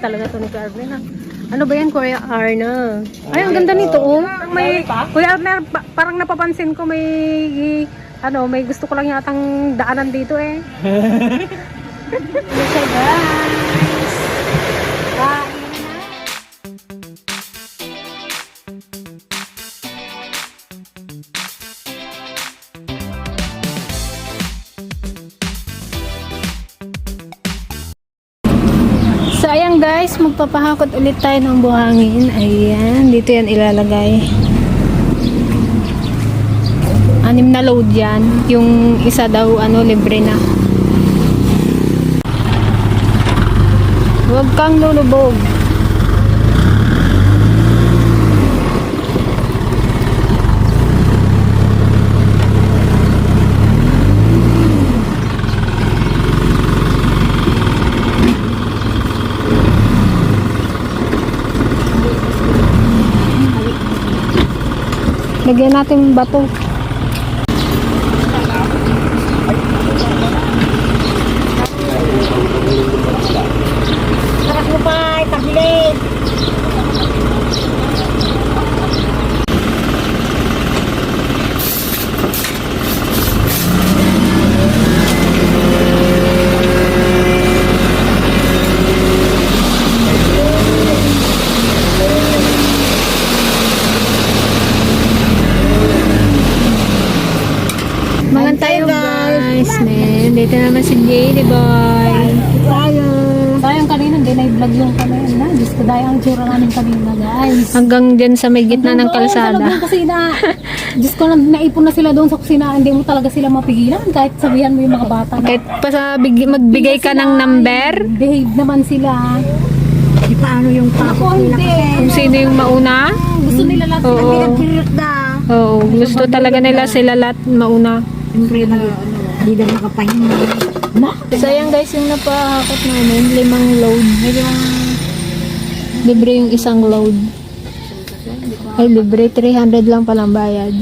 talaga to ni Kuya? Ano ba yan, Kuya Arna? Ay, ang ganda nito, oh. May, Kuya Arnel, pa- parang napapansin ko may, ano, may gusto ko lang yatang daanan dito eh. So magpapahakot ulit tayo ng buhangin. Ayan, dito yan ilalagay. Anim na load yan. Yung isa daw, ano, libre na. Huwag kang lulubog. Lagyan natin bato. Sarap mo pa, tablet. Mga tayo guys. Men, dito naman si JD Boy. Tayo. Sayang kanina, hindi na i-vlog yung kamera na. Diyos ko, dahil ang tsura namin kanina, guys. Hanggang dyan sa may gitna ng Sa kalsada. ng kusina. Diyos ko, na- naipon na sila doon sa kusina. Hindi mo talaga sila mapigilan. Kahit sabihan mo yung mga bata na. Kahit pa sa big- magbigay ka ng number, Behave naman sila. Di paano yung Ako, tapos nila hindi. kasi. kung sino yung mauna. Gusto nila lahat. Oo. Pinag-period na. Oo, gusto talaga nila sila lahat mauna. Siyempre, nag, di na makapahinga. Na, Sayang guys yung napahakot namin, limang load. May limang... Libre yung isang load. Ay, libre. 300 lang palang bayad.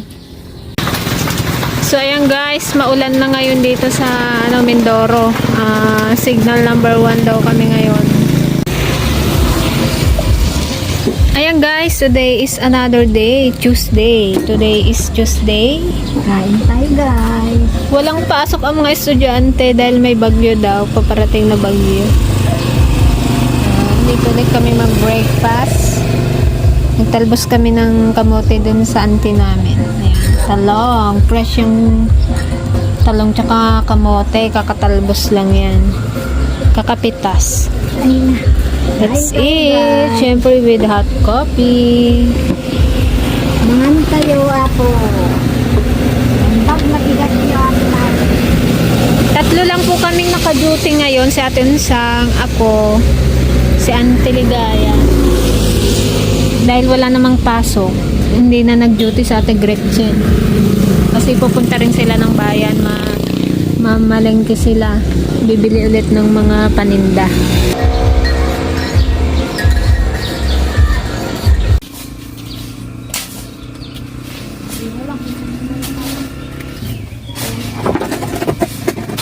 So, ayan guys, maulan na ngayon dito sa ano, Mindoro. Ah, signal number 1 daw kami ngayon. Ayan guys, today is another day, Tuesday. Today is Tuesday. Kain tayo guys. Walang pasok ang mga estudyante dahil may bagyo daw, paparating na bagyo. Uh, dito ulit kami mag-breakfast. Nagtalbos kami ng kamote dun sa auntie namin. Ayan, talong. Fresh yung talong tsaka kamote. Kakatalbos lang yan. Kakapitas. That's it. Siyempre with hot coffee. Mangan tayo ako. Pag mabigat atin Tatlo lang po kaming naka-duty ngayon. Si Ate Unsang, ako, si Auntie Ligaya. Dahil wala namang pasok, hindi na nag-duty sa Ate Gretchen. Kasi pupunta rin sila ng bayan, ma mamalengke sila. Bibili ulit ng mga paninda.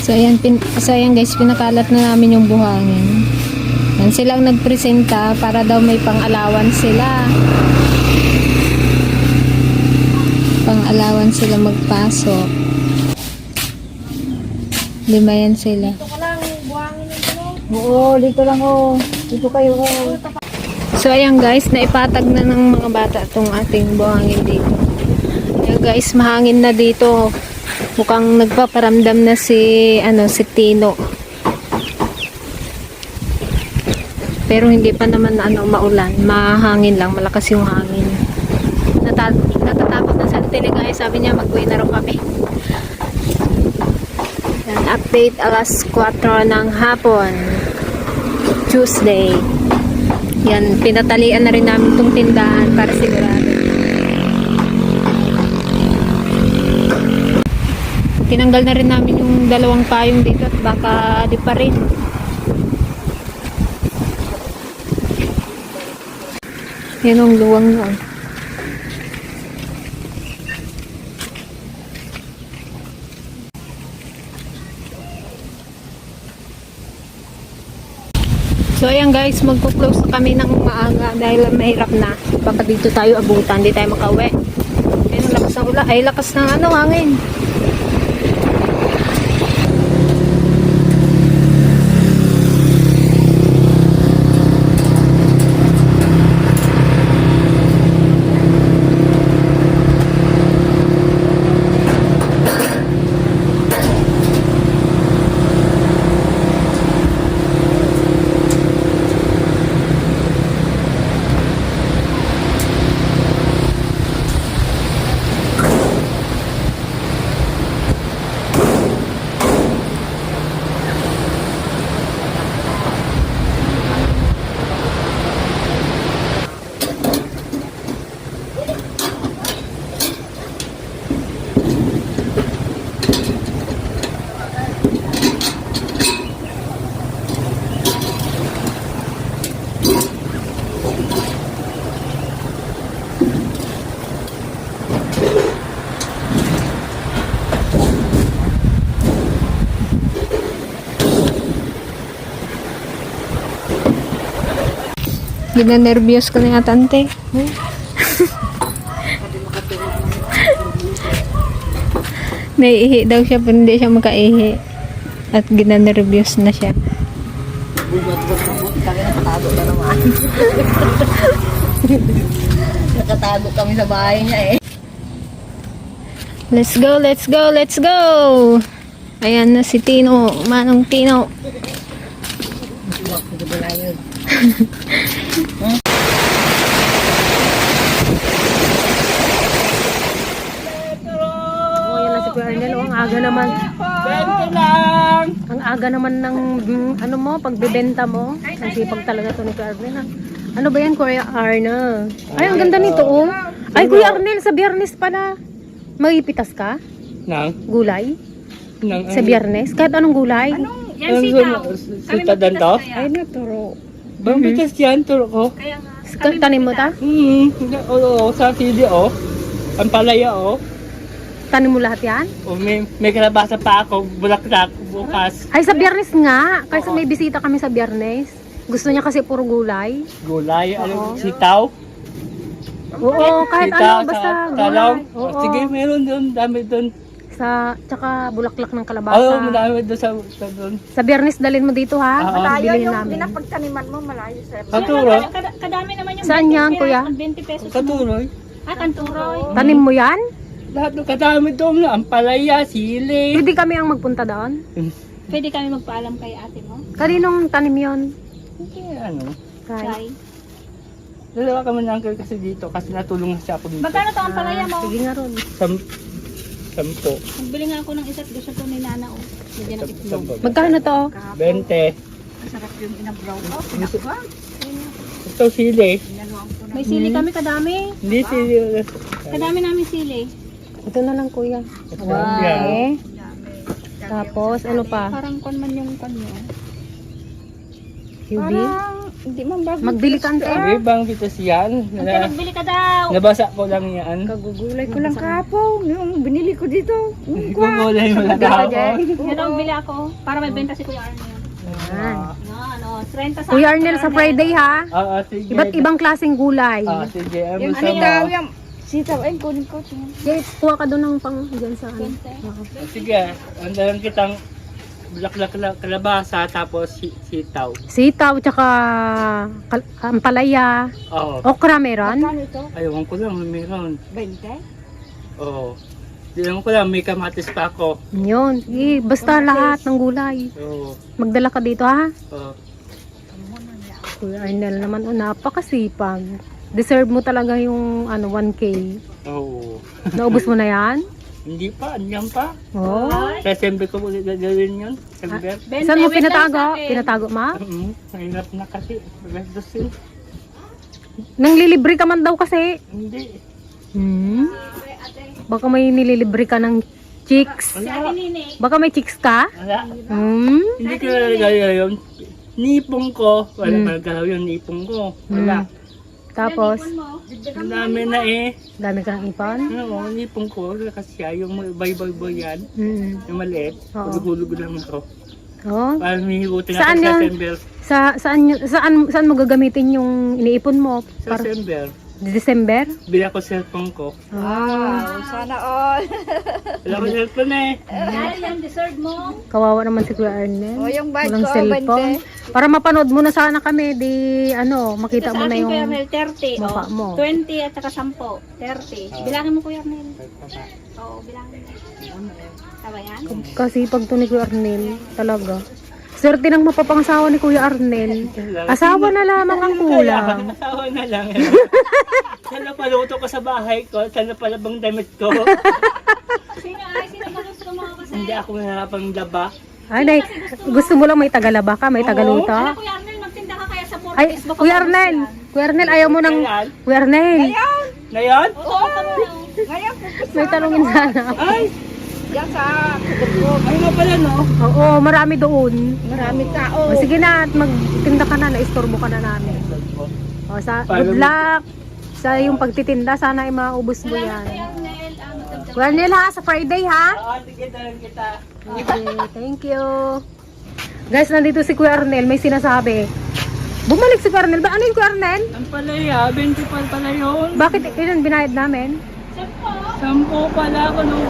So ayan, pin, so ayan guys, pinakalat na namin yung buhangin. Yan silang nagpresenta para daw may pang-alawan sila. Pang-alawan sila magpasok. Lima yan sila. Oo, dito lang oh. Dito kayo oh. So ayan guys, naipatag na ng mga bata itong ating buhangin dito. Ayan guys, mahangin na dito. Mukhang nagpaparamdam na si ano si Tino. Pero hindi pa naman ano maulan, mahangin lang, malakas yung hangin. Nata natatakot na sa Teligaya, sabi niya mag-uwi na raw kami. Yan, update alas 4 ng hapon. Tuesday. Yan, pinatalian na rin namin itong tindahan para sigurado. Tinanggal na rin namin yung dalawang payong dito at baka di pa rin. Yan ang luwang na. oh. So ayan guys, magpo-close na kami ng maaga dahil mahirap na. Baka dito tayo abutan, di tayo makauwi. Ayun, lakas ng ulan. Ay, lakas ng ano, hangin. Gina-nervyos ko na yata, ante. Hmm? Naiihi daw siya, pero hindi siya makaihi. At gina-nervyos na siya. Nakatago kami sa bahay niya eh. Let's go, let's go, let's go! Ayan na si Tino, Manong Tino. Oh, yan na si Kuya Arnel. Oh, ang aga naman. Ang aga naman ng, mm, ano mo, pagbebenta mo. Ang sipag talaga to ni Kuya Arnel. ha? Ano ba yan, Kuya Arnel? Ay, ang ganda nito, oh. Ay, Kuya Arnel, sa biyernes pala. Magipitas ka? Nang? Gulay? Nang? Sa biyernes? Kahit anong gulay? Yan sitaw. Sitaw dan to? Ay, naturo. Bang bitas yan, turo ko. Ka- Tanim mo ta? Hmm, oo, oo, sa sili, oh. Ang palaya, oh. Tanim mo lahat yan? O, may, may kalabasa pa ako, bulaklak, bukas. Ay, sa biyernes nga. Kasi may bisita kami sa biyernes. Gusto niya kasi puro gulay. Gulay, ano, sitaw. Oo, kahit sitaw, ano, basta sa- gulay. O, sige, meron doon, dami doon. Sa, tsaka bulaklak ng Oo, kalabasa. madami doon sa, sa doon. Sa biyernes dalhin mo dito ha. Oo. Malayo Bilhin yung namin. pinapagtaniman mo, malayo sir. Katuro, Kadami naman yung Saan yan, kuya? 20 pesos. katuroy. Ah, kanturoy. Tanim mo yan? Lahat ng kadami doon, ang palaya, sili. Pwede kami ang magpunta doon. Pwede kami magpaalam kay ate mo. Kaninong tanim yon? Hindi, ano. Kay. Try. Dalawa kami ng uncle kasi dito, kasi natulungan siya ako dito. Magkano to ang palaya mo? Sige nga ron. Sam, sampo. Nagbili nga ako ng isa't gusto to ni Nana oh. Bigyan ng itlog. Magkano na to? 20. Masarap yung inabraw ko. Ito sili. May sili kami kadami. Hindi sili. Kadami namin sili. Ito na lang kuya. Wow. Okay. Tapos ano pa? Parang kon man yung kon mo. QB? Hindi man ba? Magbili ka ante. May ibang bitas yan. Ante, Na, nagbili ka daw. nabasa ko lang yan. Kagugulay ko lang kahapon. Yung binili ko dito. Yung kwa. Gugulay mo lang Ka, ako. Jay? Yan ang bili ako. Para may benta si Kuya Arnel. Yan. Yan, ano, 30 sa Kuya Arnel sa Friday ha. Oo, sige. Iba't ibang klaseng gulay. Ah, sige. Ano Yung sitaw, mo? yung sitaw. Ay, kunin ko. Tingnan. Jay, kuha ka doon ng pang dyan sa ano. Sige. Ang lang kitang bulaklak kala- kalabasa tapos si- sitaw. Sitaw, tsaka kal- ampalaya. Oo. Okra meron? Kano ito? Ayaw ko lang, meron. 20? Oo. Diyan ko lang, may kamatis pa ako. Yun. Eh, basta lahat ng gulay. Oo. Magdala ka dito ha. Oo. Kuya Arnel naman, oh, napakasipag. Deserve mo talaga yung ano 1K. Oo. Naubos mo na yan? Hindi pa, andiyan pa. Oh. Sa ko gagawin yun. December. Saan mo wait lang pinatago? sa akin. Pinatago ma? Mm, mahirap na kasi. Gastos yun. Nang lilibre ka man daw kasi. Hindi. Hmm? Baka may nililibre ka ng chicks. Wala. Baka may chicks ka? Wala. Hmm? Hindi ko nalagay yun. Nipong ko. Wala Mm. pa nagkalaw yung nipong ko. Wala. Tapos, Ang dami na eh. dami ka ng ipon? Oo, nipong ko. Kasi siya yung bay-bay-bay yan. Hmm. Yung maliit. Oo. Hulog-hulog lang ako. Oh. Para mihibutin Saan natin sa? December. Sa saan yun- saan saan mo gagamitin yung iniipon mo? Sa Para December. December? Bila ko cellphone ko. Ah, Wow, sana all. Wala ko cellphone eh. Dahil yung dessert mo. kawawa naman si Kuya Arnel. O, yung bag Walang ko, cellphone. Para mapanood mo na sana kami, di ano, makita Ito mo sa na akin, yung Kuya Mel, 30. mukha oh. mo. 20 at saka 10. 30. Bilangin mo, Kuya Mel. Oo, bilangin mo. Tama yan? kasi pag to ni Kuya Arnel, talaga. Swerte ng mapapangasawa ni Kuya Arnel. Asawa na lamang ang kulang. Asawa na lang. Sana paluto ko sa bahay ko. Sana palabang damit ko. Sino ay? Sino ba gusto mo kasi? Hindi ako nahapang laba. Ay, nay, gusto mo lang may tagalaba ka, may tagaluto? Kuya Arnel, magtinda ka kaya sa. Ay, Baka Kuya Arnel, yan. Kuya Arnel, ayaw mo ng... Kuya Arnel, Ngayon? Oo, na. Ngayon, pupunta may tanongin sana. Ay! Yan sa kubog. Ay nga pala no? Oo, marami doon. Marami tao. O, sige na, at magtinda ka na, naistorbo ka na namin. O, sa, good luck sa yung pagtitinda. Sana ay maubos mo yan. Arnel, ah, Arnel ha, sa Friday ha? Oo, sige talang kita. Okay, thank you. Guys, nandito si Kuya Arnel, may sinasabi. Bumalik si Kuya Arnel. Ba, ano yung Kuya Arnel? Ang palaya, 20 pa pala yun. Bakit ilan binayad namin? Sampo. Sampo pala ako nung...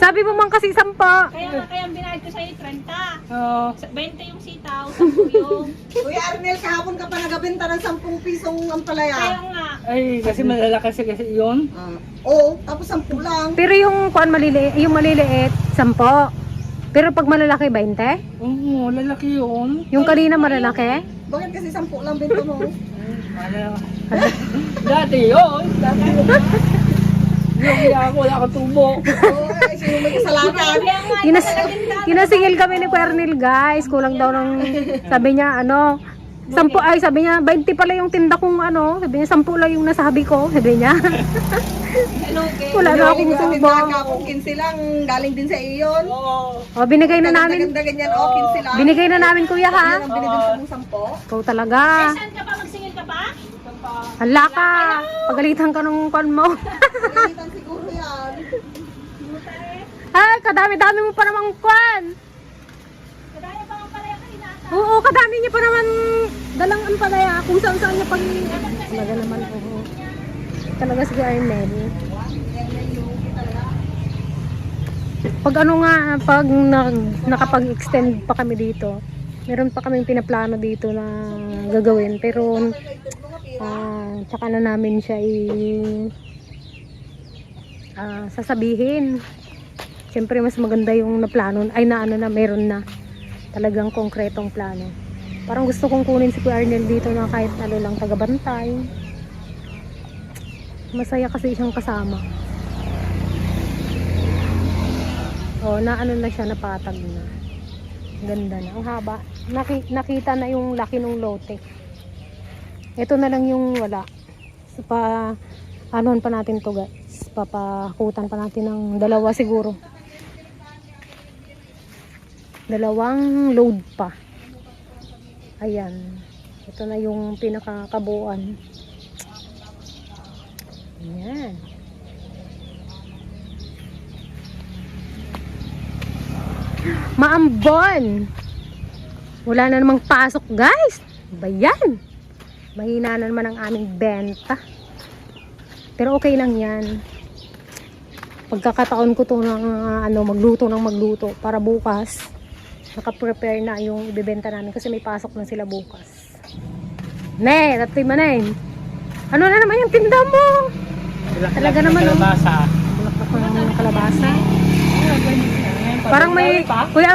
Sabi mo man kasi sampa. Kaya nga, kaya ang binayad ko sa'yo 30. Oo. Sa- 20 yung sitaw, 10 yung... Kuya Arnel, kahapon ka pa nagabenta ng 10 pisong ampalaya. Kaya nga. ay, kasi malalaki kasi kasi yun. Ah, oo, tapos 10 lang. Pero yung kuan maliliit, yung maliliit, sampo. Pero pag malalaki, 20? Oo, lalaki yun. Yung kanina malalaki? Bakit kasi 10 lang benta mo? Dati yun. Dati yun. Yung ako, wala akong tubo. Oo, ay, sino may kasalanan? Kinasingil kami ni Arnel, guys. Kulang daw ng, sabi niya, ano, sampu, ay, sabi niya, 20 pala yung tinda kong ano. Sabi niya, 10 lang yung nasabi ko. Sabi niya. Wala na akong tubo. Kahapon 15 lang, galing din sa iyo yun. Oo. O, binigay na namin. Ganda ganyan, oh, 15 lang. Binigay na namin, kuya, ha? Ang binibenta mong 10. Ikaw talaga. Saan ka pa? Magsingil ka pa? Hala ka. Pagalitan ka nung kwan mo. Pagalitan siguro yan. Ay, kadami-dami mo pa namang kwan. Kadaya pa ang palaya kanina. Oo, kadami niya pa naman dalang ang palaya. Kung saan saan niya pag... Talaga naman, oo. Talaga si Arnel. Pag ano nga, pag nag, nakapag-extend pa kami dito, meron pa kaming pinaplano dito na gagawin. Pero, ah, tsaka na namin siya i... ah, sasabihin. Siyempre, mas maganda yung naplano, ay na ano na, meron na talagang konkretong plano. Parang gusto kong kunin si Kuya Arnel dito na kahit ano lang tagabantay. Masaya kasi siyang kasama. Oh, na ano na siya napatag na. Ganda na. Ang haba. Naki, nakita na yung laki ng lote. Ito na lang yung wala. So, pa anuhan pa natin to guys. Papakutan pa natin ng dalawa siguro. Dalawang load pa. Ayan. Ito na yung pinakakabuuan. Ayan. Maambon! Wala na namang pasok guys. Ba yan? Mahina na naman ang aming benta. Pero okay lang yan. Pagkakataon ko to ng ah, ano, magluto ng magluto para bukas naka-prepare na yung ibebenta namin kasi may pasok na sila bukas. Ne, tatoy manay. Ano na naman yung tinda mo? Talaga naman, oh. Kalabasa. Bulaklak ng kalabasa. Parang may, Kuya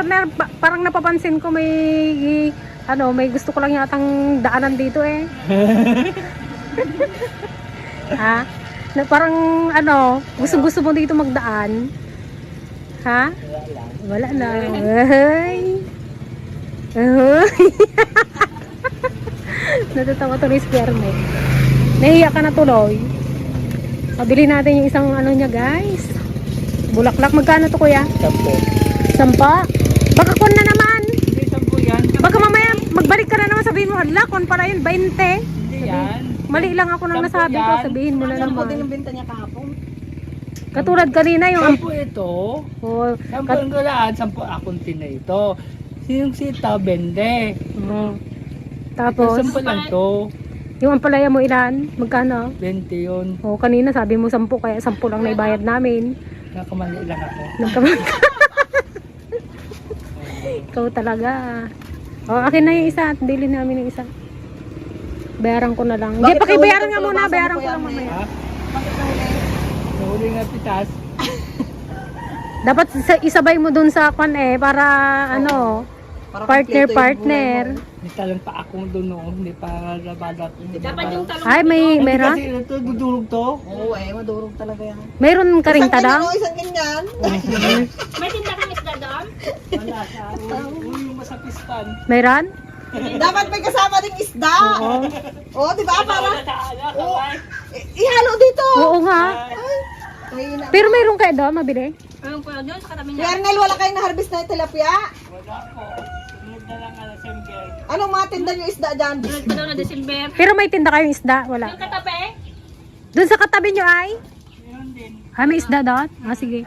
parang napapansin ko may, ano, may gusto ko lang yatang daanan dito eh. ha? Na parang, ano, gusto-gusto mo dito magdaan. Ha? Wala na. Ay. Ay. Natatawa tuloy si Kermit. Nahiya ka na tuloy. Pabili natin yung isang ano niya guys. Bulaklak. Magkano to kuya? Sampo. Sampa? Baka kon na naman. Hindi, sampo yan. Baka mamaya magbalik ka na naman sabihin mo, hala, kon para yun, 20. Hindi yan. Mali lang ako nang Sampo nasabi ko, yan. sabihin mo na Ano ko din naman. yung benta niya kahapon? Katulad kanina yung... Sampo ito. Oh, Sampo ang galaan, sampo akunti na ito. Yung sita, bende. oh. Tapos, Sampo lang to. yung ampalaya mo ilan? Magkano? 20 yun. Oh, kanina sabi mo 10 kaya 10 lang na ibayad namin. Nakamali lang ako. Nagkamali. Ikaw talaga. Oh, akin na yung isa at bili namin yung isa. Bayaran ko na lang. Hindi, pakibayaran nga muna. Bayaran ko Kuya lang mamaya. Ha? Nahuli nga pitas. Dapat isa- isabay mo dun sa kwan eh, para ano, Para partner, partner. Hindi talang pa ako doon noon. Hindi pa labada. Dapat yung talong Ay, may, meron? Kasi ito, dudulog to. Oo eh, madurog talaga yan. Mayroon ka ring Isang ganyan, oh, isang ganyan. May tinda kang isda doon? Wala sa ulo yung masapistan. Mayroon? Dapat may kasama ding isda. Oo. di ba? Para Sa i- ihalo dito. Oo nga. Ay, na. Pero mayroon kayo doon, mabili? Ayun po yun, sa katabi niya. Arnel, wala kayong na-harvest na tilapia? Wala po. Sunod na lang ala sengger. Anong mga tinda nyo isda dyan? Sunod pa daw na December. Pero may tinda kayong isda? Wala. Yung katabi, Doon sa katabi nyo ay? Yun din. Ah, may isda doon? Ah, sige.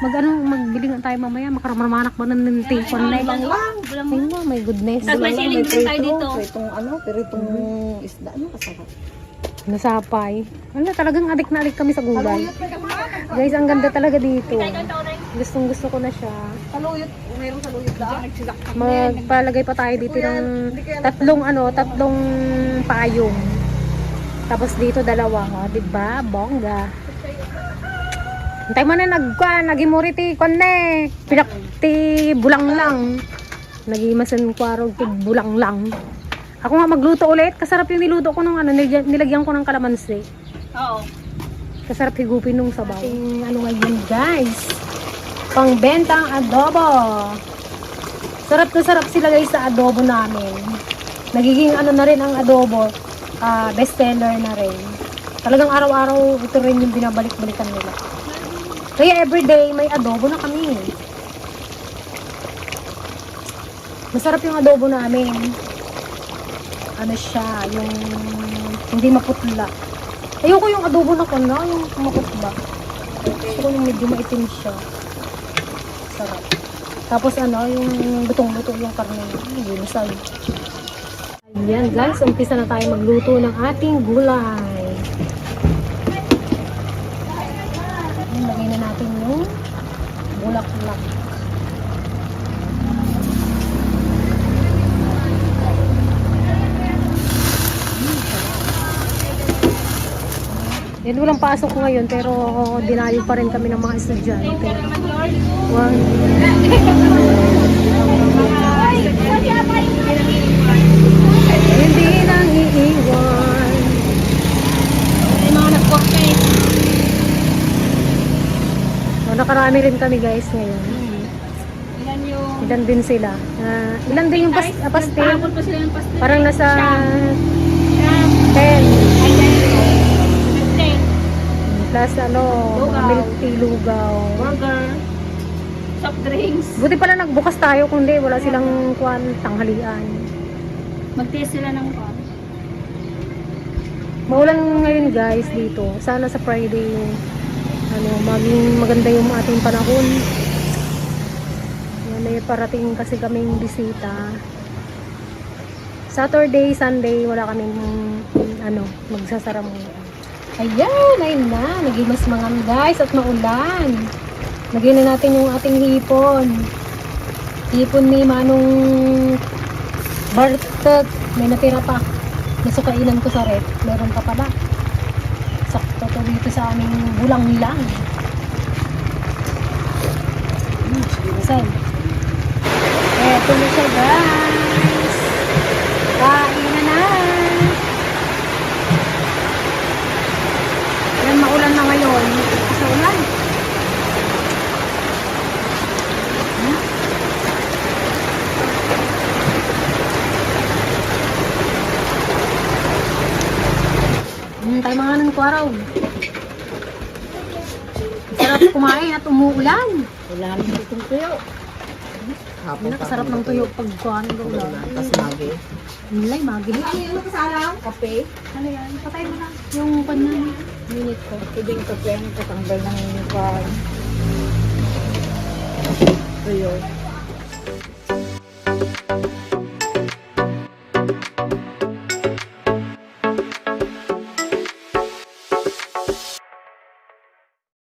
Mag ano, magbili nga tayo mamaya. Makaramanak ba ng tipon na Lang lang. Ay mo, my goodness. Tapos may siling din tayo dito. Itong ano, pero itong isda, ano kasarap. Nasapay. Wala, talagang adik na adik kami sa gulay. Guys, ang ganda talaga dito. Gustong gusto ko na siya. Saluyot, mayroong saluyot da. Magpalagay pa tayo dito ng tatlong ano, tatlong payong. Tapos dito dalawa, oh, 'di ba? Bongga. Hintay mo na nagkuan, nagimuri ti kon ne. Pinakti bulang lang. Nagimasan kwaro ti bulang lang. Ako nga magluto ulit. Kasarap yung niluto ko nung ano, nilagyan, ko ng kalamansi. Oo. Kasarap higupin nung sabaw. Ating ano ngayon guys. Pangbentang adobo. Sarap na sarap sila guys sa adobo namin. Nagiging ano na rin ang adobo. ah bestseller na rin. Talagang araw-araw ito rin yung binabalik-balikan nila. Kaya everyday may adobo na kami. Masarap yung adobo namin. Ano siya, yung hindi maputla. Ayoko yung adobo na kuna, yung maputla. Gusto ko yung medyo maitim siya. Sarap. Tapos ano, yung lutong-luto yung karne. Ay, ginisay. Ayan guys, umpisa na tayo magluto ng ating gulay. Ayan, lagay na natin yung bulaklak. Yan, walang pasok ngayon pero dinayo pa rin kami ng mga estudyante. One, hindi nang iiwan. May mga nag-cocktail. So, nakarami rin kami guys ngayon. Ilan yung... Ilan din sila. Ah, ilan din yung pas ah, pastel? Pa sila ng pastel. Parang nasa Siyam. 10. Ay, ten. Plus ano, Lugaw. milk tea, lugaw. Burger. Soft drinks. Buti pala nagbukas tayo kundi wala silang kwan tanghalian. Mag-taste sila ng pan. Maulan ngayon guys dito. Sana sa Friday ano, maging maganda yung ating panahon. Yan, may parating kasi kaming bisita. Saturday, Sunday, wala kaming ano, magsasara muna. Ayan, ayun na. Naging mas mangam guys at maulan. Lagyan na natin yung ating hipon. Hipon ni Manong Bartek. May natira pa. Nasa kainan ko sa rep. Meron pa pala. Dito sa aming bulang lang. Saan? Eto na siya guys. Kain na na. Yan, maulan na ngayon. Sa ulan. Tayo mga ng kwaraw. Sarap kumain at umuulan. Wala naman itong tuyo. Hapon Nakasarap ng tuyo pag kuhan ng ulan. Tapos lagi. Mulay, magili. Ano yung ano kasalang? Kape. Ano yan? Patay mo na. Yung kanya, minute ko. Pwedeng kape ang katanggal ng kwan. Ito yun.